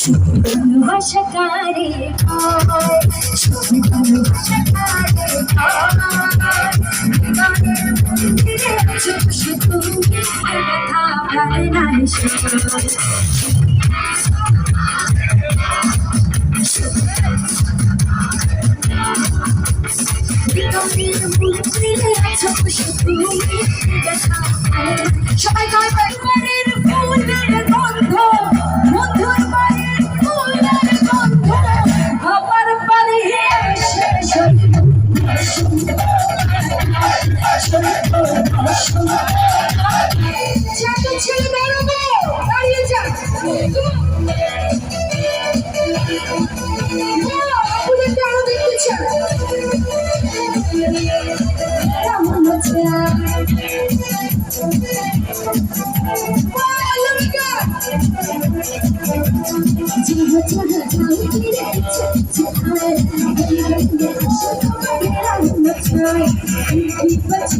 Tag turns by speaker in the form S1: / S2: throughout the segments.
S1: ছবি ভালোবাসা শুধু ব্যথা ভালো নাই সবাই ছেড়ে দাঁড়াবো দাঁড়িয়ে যা আপনাদেরকে আরও দেখতে চাই কেমন আছে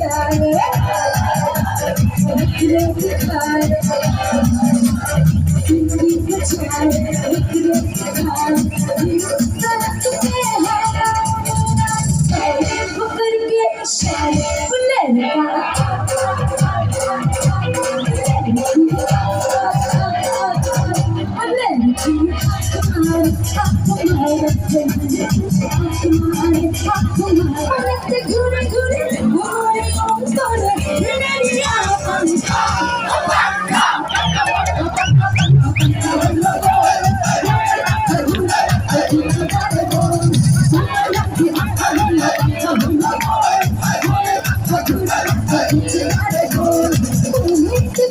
S1: Thank you. ঘুরে ঘুরে Until I record, we'll make the